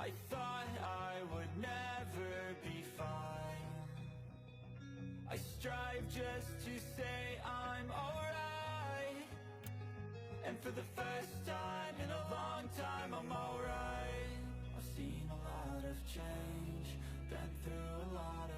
I thought I would never be fine. I strive just to say I'm alright. And for the first time in a long time, I'm alright. I've seen a lot of change, been through a lot of